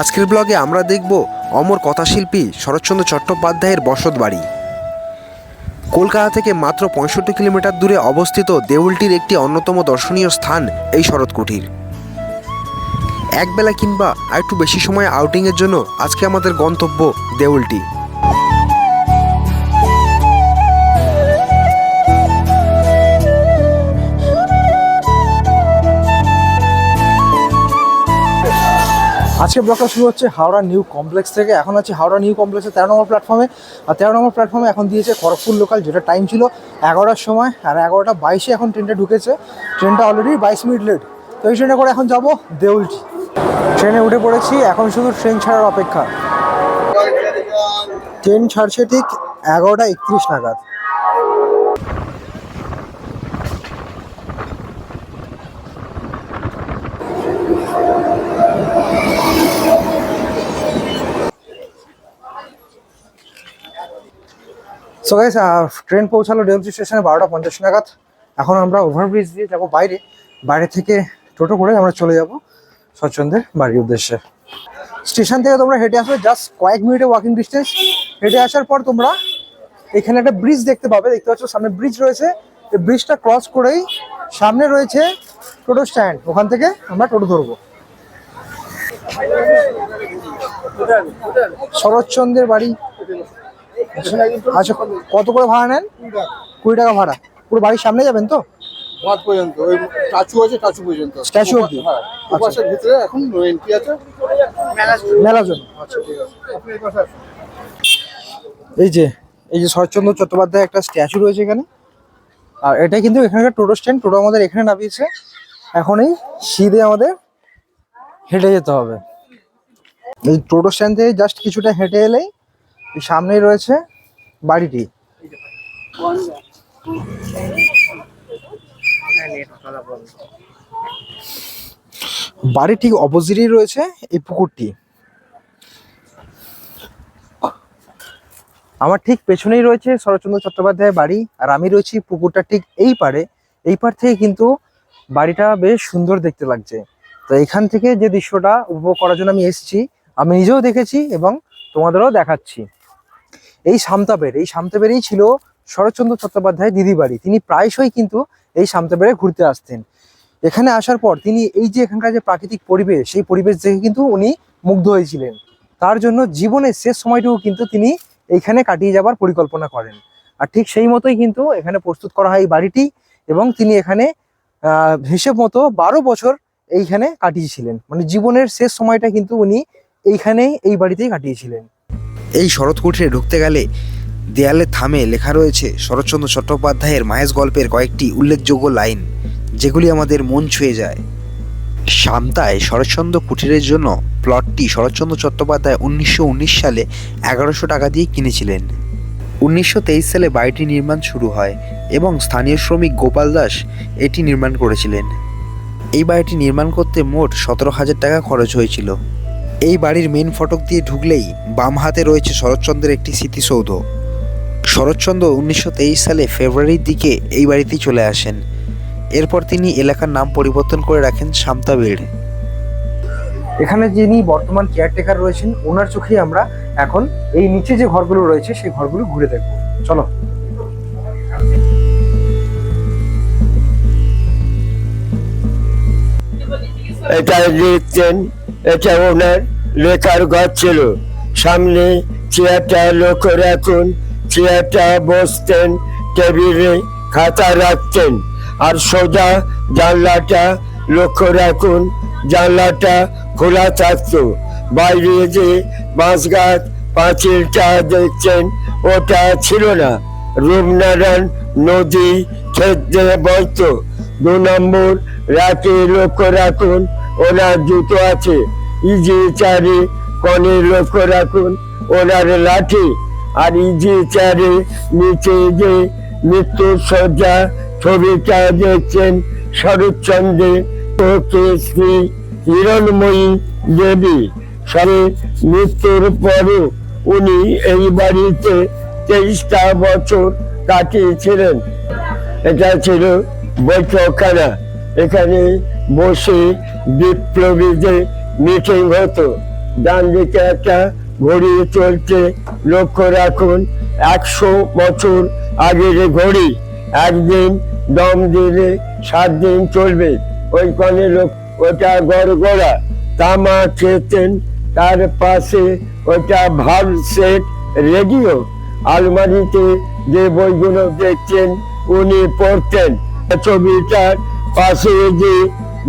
আজকের ব্লগে আমরা দেখব অমর কথাশিল্পী শরৎচন্দ্র চট্টোপাধ্যায়ের বসত বাড়ি। কলকাতা থেকে মাত্র পঁয়ষট্টি কিলোমিটার দূরে অবস্থিত দেউলটির একটি অন্যতম দর্শনীয় স্থান এই শরৎকুঠির একবেলা কিংবা আরেকটু বেশি সময় আউটিংয়ের জন্য আজকে আমাদের গন্তব্য দেউলটি। আজকে ব্লগটা শুরু হচ্ছে হাওড়া নিউ কমপ্লেক্স থেকে। এখন আছে হাওড়া নিউ কমপ্লেক্সের তেরো নম্বর প্ল্যাটফর্মে আর তেরো নম্বর প্ল্যাটফর্মে এখন দিয়েছে খড়গপুর লোকাল যেটা টাইম ছিল এগারোটার সময়। আর এগারোটা বাইশে এখন ট্রেনটা ঢুকেছে। ট্রেনটা অলরেডি বাইশ মিনিট লেট তো এই ট্রেনে করে এখন যাব দেউলটি ট্রেনে উঠে পড়েছি, এখন শুধু ট্রেন ছাড়ার অপেক্ষা। ট্রেন ছাড়ছে ঠিক এগারোটা একত্রিশ নাগাদ। সো গাইস ট্রেন পৌঁছালো ডেমসি স্টেশনে বারোটা পঞ্চাশ নাগাদ। এখন আমরা ওভারব্রিজ দিয়ে যাব বাইরে। বাইরে থেকে টোটো করে আমরা চলে যাব স্বচ্ছন্দের বাড়ির উদ্দেশ্যে। স্টেশন থেকে তোমরা হেঁটে আসবে জাস্ট কয়েক মিনিটে ওয়াকিং ডিস্টেন্স হেঁটে আসার পর তোমরা এখানে একটা ব্রিজ দেখতে পাবে। দেখতে পাচ্ছ সামনে ব্রিজ রয়েছে। এই ব্রিজটা ক্রস করেই সামনে রয়েছে টোটো স্ট্যান্ড ওখান থেকে আমরা টোটো ধরবো। শরৎচন্দ্রের বাড়ি। আচ্ছা কত করে ভাড়া নেন? কুড়ি টাকা ভাড়া। পুরো বাড়ির সামনে যাবেন তো? মাঠ পর্যন্ত ওই টাচু আছে টাচু পর্যন্ত। Statue অবধি? হ্যাঁ উপাসের ভিতরে এখন এন্ট্রি আছে। মেলার জন্য। আচ্ছা ঠিক আছে। এই যে এই যে শরৎচন্দ্র চট্টোপাধ্যায় একটা স্ট্যাচু রয়েছে এখানে। আর এটাই কিন্তু এখানকার টোটো স্ট্যান্ড টোটো আমাদের এখানে নামিয়েছে। এখন এই সিঁধে আমাদের হেঁটে যেতে হবে। এই টোটো স্ট্যান্ড থেকে জাস্ট কিছুটা হেঁটে এলেই সামনেই রয়েছে বাড়িটি। ঠিক অপোজিটই রয়েছে এই পুকুরটি। আমার ঠিক পেছনেই রয়েছে শরৎচন্দ্র চট্টোপাধ্যায়ের বাড়ি আর আমি রয়েছি পুকুরটা ঠিক এই পারে এই পার থেকে কিন্তু বাড়িটা বেশ সুন্দর দেখতে লাগছে। তো এখান থেকে যে দৃশ্যটা উপভোগ করার জন্য আমি এসেছি, আমি নিজেও দেখেছি এবং তোমাদেরও দেখাচ্ছি। এই সামতাবের এই সামতাবেরেই ছিল শরৎচন্দ্র চট্টোপাধ্যায় দিদি বাড়ি। তিনি প্রায়শই কিন্তু এই সামতাবেরে ঘুরতে আসতেন। এখানে আসার পর তিনি এই যে এখানকার যে প্রাকৃতিক পরিবেশ, সেই পরিবেশ দেখে কিন্তু উনি মুগ্ধ হয়েছিলেন। তার জন্য জীবনের শেষ সময়টুকু কিন্তু তিনি এইখানে কাটিয়ে যাবার পরিকল্পনা করেন। আর ঠিক সেই মতোই কিন্তু এখানে প্রস্তুত করা হয় এই বাড়িটি এবং তিনি এখানে হিসেব মতো বারো বছর এইখানে কাটিয়েছিলেন। মানে জীবনের শেষ সময়টা কিন্তু উনি এইখানেই, এই বাড়িতেই কাটিয়েছিলেন। এই শরৎ কুঠিরে ঢুকতে গেলে দেয়ালে থামে লেখা রয়েছে, শরৎচন্দ্র চট্টোপাধ্যায়ের মাহেশ গল্পের কয়েকটি উল্লেখযোগ্য লাইন, যেগুলি আমাদের মন ছুঁয়ে যায়। সামতায় শরৎচন্দ্র কুঠিরের জন্য প্লটটি শরৎচন্দ্র চট্টোপাধ্যায় উনিশশো উনিশ সালে এগারোশো টাকা দিয়ে কিনেছিলেন। উনিশশো তেইশ সালে বাড়িটি নির্মাণ শুরু হয় এবং স্থানীয় শ্রমিক গোপাল দাস এটি নির্মাণ করেছিলেন। এই বাড়িটি নির্মাণ করতে মোট সতেরো হাজার টাকা খরচ হয়েছিল। এই বাড়ির মেন ফটক দিয়ে ঢুকলেই বাম হাতে রয়েছে শরৎচন্দ্রের একটি স্মৃতিসৌধ। শরৎচন্দ্র উনিশশো তেইশ সালে ফেব্রুয়ারির দিকে এই বাড়িতেই চলে আসেন। এরপর তিনি এলাকার নাম পরিবর্তন করে রাখেন সামতাবেড় এখানে যিনি বর্তমান কেয়ারটেকার রয়েছেন, ওনার চোখেই আমরা এখন এই নিচে যে ঘরগুলো রয়েছে, সেই ঘরগুলো ঘুরে দেখব। চলো। এটা এটা ওনার লেখার ঘর ছিল। সামনে চেয়ারটা লক্ষ্য রাখুন। চেয়ারটা বসতেন, টেবিলে খাতা রাখতেন। আর সোজা জানলাটা লক্ষ্য রাখুন। জানলাটা খোলা থাকতো। বাইরে যে বাঁশ গাছ পাঁচিলটা দেখছেন, ওটা ছিল না। রূপনারায়ণ নদী ক্ষেত দিয়ে বইতো দু নম্বর রাতে লক্ষ্য রাখুন ওনার জুতো আছে। ইজি চারে কনে লক্ষ্য রাখুন, ওনার লাঠি। আর ইজি চারে নিচে যে মৃত্যুর সজ্জা ছবিটা দেখছেন শরৎচন্দ্রের ওকে শ্রী হিরণময়ী দেবী। সবে মৃত্যুর পরও উনি এই বাড়িতে তেইশটা বছর কাটিয়েছিলেন। এটা ছিল বৈঠকখানা। এখানে বসে বিপ্লবীদের মিটিং হতো ডান দিকে একটা ঘড়ি চলছে, লক্ষ্য রাখুন, একশো বছর আগের ঘড়ি, একদিন দম দিলে সাত দিন চলবে, ওই লোক ওটা গড়গড়া তামা খেতেন, তার পাশে ওটা ভালো সেট রেডিও, আলমারিতে যে বইগুলো দেখছেন, উনি পড়তেন, ছবিটার পাশে যে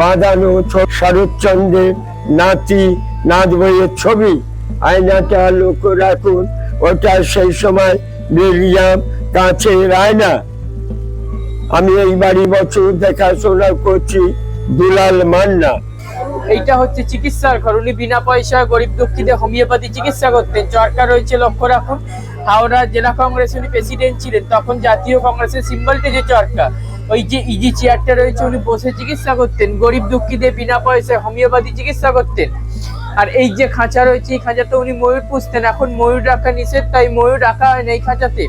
বাঁধানো শরৎচন্দ্রের নাতি নাচ বইয়ের ছবি, আয়নাটা লক্ষ্য রাখুন, ওটা সেই সময় মিউজিয়াম কাছের আয়না। আমি এই বাড়ি বছর দেখাশোনা করছি দুলাল মান্না। এইটা হচ্ছে চিকিৎসার ঘর। উনি বিনা পয়সায় গরিব দুঃখীদের হোমিওপ্যাথি চিকিৎসা করতেন। চরকার রয়েছে, লক্ষ্য রাখুন। হাওড়া জেলা কংগ্রেস উনি প্রেসিডেন্ট ছিলেন। তখন জাতীয় কংগ্রেসের সিম্বলটা যে চরকা ওই যে ইজি চেয়ারটা রয়েছে, উনি বসে চিকিৎসা করতেন। গরিব দুঃখীদের বিনা পয়সায় হোমিওপ্যাথি চিকিৎসা করতেন। আর এই যে খাঁচা রয়েছে, এই খাঁচাতে উনি ময়ূর পুষতেন। এখন ময়ূর রাখা নিষেধ, তাই ময়ূর রাখা হয় না এই খাঁচাতে।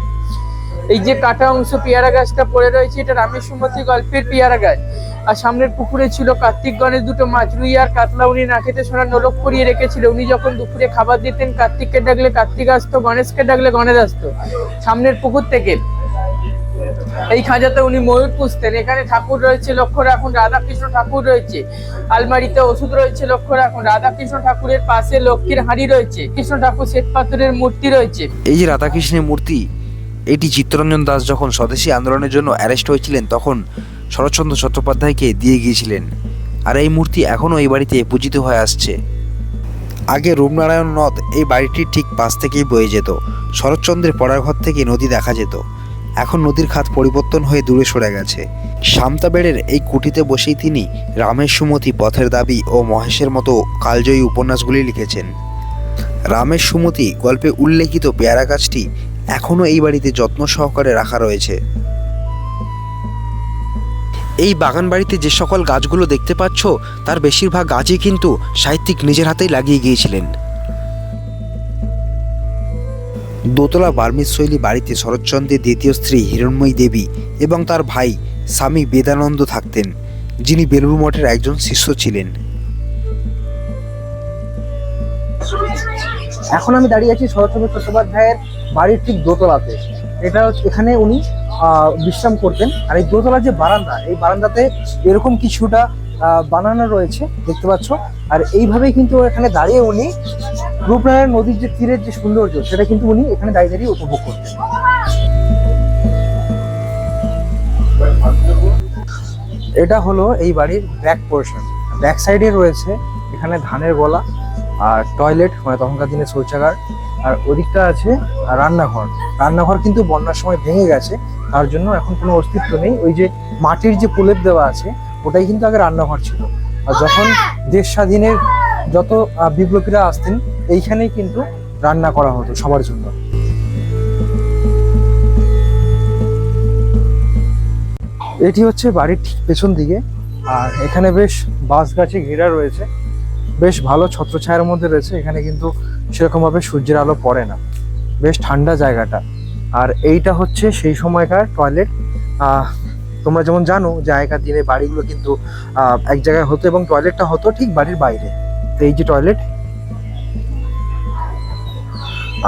এই যে কাটা অংশ পেয়ারা গাছটা পড়ে রয়েছে, এটা রামের সুমতি গল্পের পেয়ারা গাছ। আর সামনের পুকুরে ছিল কার্তিক গণেশ দুটো মাছ। রুই আর কাতলা উনি না খেতে সোনার নোলক করিয়ে রেখেছিল। উনি যখন দুপুরে খাবার দিতেন, কার্তিককে ডাকলে কার্তিক আসতো, গণেশকে ডাকলে গণেশ আসতো। সামনের পুকুর থেকে এই খাঁচাতে উনি ময়ূর পুষতেন। এখানে ঠাকুর রয়েছে, লক্ষ্য রাখুন, রাধাকৃষ্ণ ঠাকুর রয়েছে। আলমারিতে ওষুধ রয়েছে, লক্ষ্য রাখুন, রাধাকৃষ্ণ ঠাকুরের পাশে লক্ষ্মীর হাঁড়ি রয়েছে। কৃষ্ণ ঠাকুর শ্বেত পাথরের মূর্তি রয়েছে। এই যে রাধাকৃষ্ণের মূর্তি, এটি চিত্তরঞ্জন দাস যখন স্বদেশী আন্দোলনের জন্য অ্যারেস্ট হয়েছিলেন, তখন শরৎচন্দ্র চট্টোপাধ্যায়কে দিয়ে গিয়েছিলেন। আর এই মূর্তি এখনও এই বাড়িতে পূজিত হয়ে আসছে। আগে রূপনারায়ণ নদ এই বাড়িটির ঠিক পাশ থেকেই বয়ে যেত। শরৎচন্দ্রের পড়ার ঘর থেকে নদী দেখা যেত। এখন নদীর খাত পরিবর্তন হয়ে দূরে সরে গেছে। শামতাবেড়ের এই কুটিতে বসেই তিনি রামের সুমতি, পথের দাবি ও মহেশের মতো কালজয়ী উপন্যাসগুলি লিখেছেন। রামের সুমতি গল্পে উল্লেখিত পেয়ারা গাছটি এখনও এই বাড়িতে যত্ন সহকারে রাখা রয়েছে। এই বাগান বাড়িতে যে সকল গাছগুলো দেখতে পাচ্ছ, তার বেশিরভাগ গাছই কিন্তু সাহিত্যিক নিজের হাতেই লাগিয়ে গিয়েছিলেন। দোতলা বার্মিজ শৈলী বাড়িতে শরৎচন্দ্রের দ্বিতীয় স্ত্রী হিরণময়ী দেবী এবং তার ভাই স্বামী বেদানন্দ থাকতেন, যিনি বেলুড় মঠের একজন শিষ্য ছিলেন। এখন আমি দাঁড়িয়ে আছি শরৎচন্দ্র চট্টোপাধ্যায়ের বাড়ির ঠিক দোতলাতে। এটা এখানে উনি বিশ্রাম করতেন। আর এই দোতলার যে বারান্দা, এই বারান্দাতে এরকম কিছুটা বানানো রয়েছে, দেখতে পাচ্ছ। আর এইভাবেই কিন্তু এখানে দাঁড়িয়ে উনি রূপনারায়ণ নদীর যে তীরের যে সৌন্দর্য, সেটা কিন্তু উনি এখানে দাঁড়িয়ে দাঁড়িয়ে উপভোগ করতেন। এটা হলো এই বাড়ির ব্যাক পোর্শন ব্যাক সাইডে রয়েছে এখানে ধানের গোলা আর টয়লেট মানে তখনকার দিনে শৌচাগার। আর ওদিকটা আছে রান্নাঘর। রান্নাঘর কিন্তু বন্যার সময় ভেঙে গেছে, তার জন্য এখন কোনো অস্তিত্ব নেই। ওই যে মাটির যে প্রলেপ দেওয়া আছে, ওটাই কিন্তু আগে রান্নাঘর ছিল। আর যখন দেশ স্বাধীনের যত বিপ্লবীরা আসতেন, এইখানেই কিন্তু রান্না করা হতো সবার জন্য। এটি হচ্ছে বাড়ির ঠিক পেছন দিকে, আর এখানে বেশ বাঁশ গাছে ঘেরা রয়েছে। বেশ ভালো ছত্রছায়ার মধ্যে রয়েছে, এখানে কিন্তু সেরকমভাবে সূর্যের আলো পড়ে না। বেশ ঠান্ডা জায়গাটা। আর এইটা হচ্ছে সেই সময়কার টয়লেট। তোমরা যেমন জানো যে আগেকার দিনে বাড়িগুলো কিন্তু এক জায়গায় হতো এবং টয়লেটটা হতো ঠিক বাড়ির বাইরে। তো এই যে টয়লেট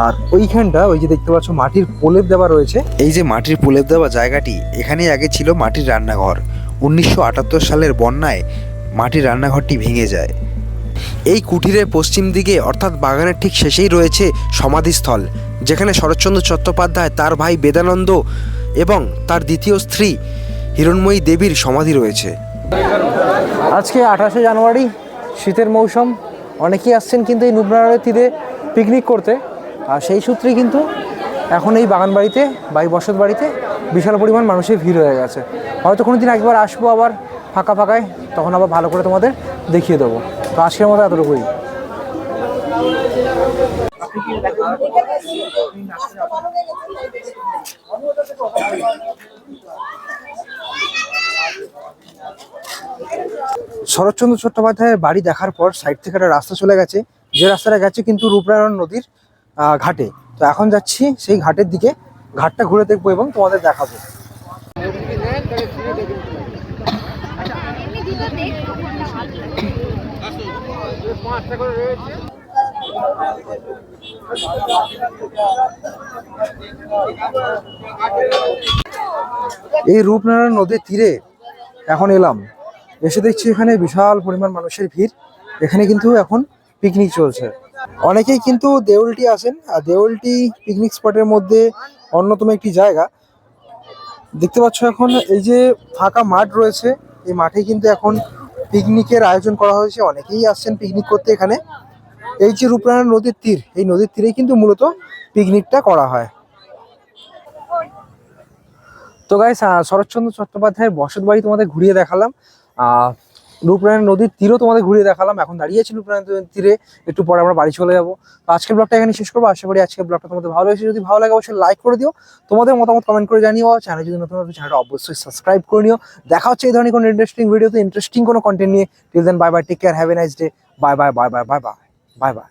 আর ওইখানটা ওই যে দেখতে পাচ্ছ মাটির প্রলেপ দেওয়া রয়েছে। এই যে মাটির প্রলেপ দেওয়া জায়গাটি এখানেই আগে ছিল মাটির রান্নাঘর। উনিশশো আটাত্তর সালের বন্যায় মাটির রান্নাঘরটি ভেঙে যায়। এই কুটিরের পশ্চিম দিকে অর্থাৎ বাগানের ঠিক শেষেই রয়েছে সমাধিস্থল যেখানে শরৎচন্দ্র চট্টোপাধ্যায় তার ভাই বেদানন্দ এবং তার দ্বিতীয় স্ত্রী হিরণময়ী দেবীর সমাধি রয়েছে। আজকে আঠাশে জানুয়ারি শীতের মৌসুম, অনেকেই আসছেন কিন্তু এই নুবনারের তীরে পিকনিক করতে। আর সেই সূত্রে কিন্তু এখন এই বাগান বাড়িতে বা এই বসত বাড়িতে বিশাল পরিমাণ মানুষের ভিড় হয়ে গেছে। হয়তো কোনো দিন একবার আসব আবার ফাঁকা ফাঁকায়, তখন আবার ভালো করে তোমাদের দেখিয়ে দেবো। তো আজকের মতো এতটুকুই। শরৎচন্দ্র চট্টোপাধ্যায়ের বাড়ি দেখার পর সাইড থেকে একটা রাস্তা চলে গেছে। যে রাস্তাটা গেছে কিন্তু রূপনারায়ণ নদীর ঘাটে। তো এখন যাচ্ছি সেই ঘাটের দিকে। ঘাটটা ঘুরে দেখব এবং তোমাদের দেখাবো। এই রূপনারায়ণ নদীর তীরে এখন এলাম। এসে দেখছি এখানে বিশাল পরিমাণ মানুষের ভিড়। এখানে কিন্তু এখন পিকনিক চলছে। অনেকেই কিন্তু দেউলটি আসেন। আর দেউলটি পিকনিক স্পটের মধ্যে অন্যতম একটি জায়গা। দেখতে পাচ্ছ এখন এই যে ফাঁকা মাঠ রয়েছে, এই মাঠে কিন্তু এখন পিকনিকের আয়োজন করা হয়েছে। অনেকেই আসছেন পিকনিক করতে এখানে। এই যে রূপনারায়ণ নদীর তীর, এই নদীর তীরেই কিন্তু মূলত পিকনিকটা করা হয়। তো গাইস শরৎচন্দ্র চট্টোপাধ্যায়ের বসত বাড়ি তোমাদের ঘুরিয়ে দেখালাম। রূপনারায়ণ নদীর তীরও তোমাদের ঘুরিয়ে দেখালাম। এখন দাঁড়িয়ে আছি রূপনারায়ণ নদীর তীরে। একটু পরে আমরা বাড়ি চলে যাব। তো ব্লগটা এখানে শেষ করব। আশা করি আজকের ব্লগটা তোমাদের ভালো হয়েছে যদি ভালো লাগে অবশ্যই লাইক করে দিও। তোমাদের মতামত কমেন্ট করে জানিও। চ্যানেল যদি নতুন চ্যানেলটা অবশ্যই সাবস্ক্রাইব করে নিও। দেখা হচ্ছে এই ধরনের কোনো ইন্টারেস্টিং ভিডিওতে ইন্টারেস্টিং কোনো কন্টেন্ট নিয়ে। Till then bye bye take care have a nice day bye bye bye bye bye bye bye bye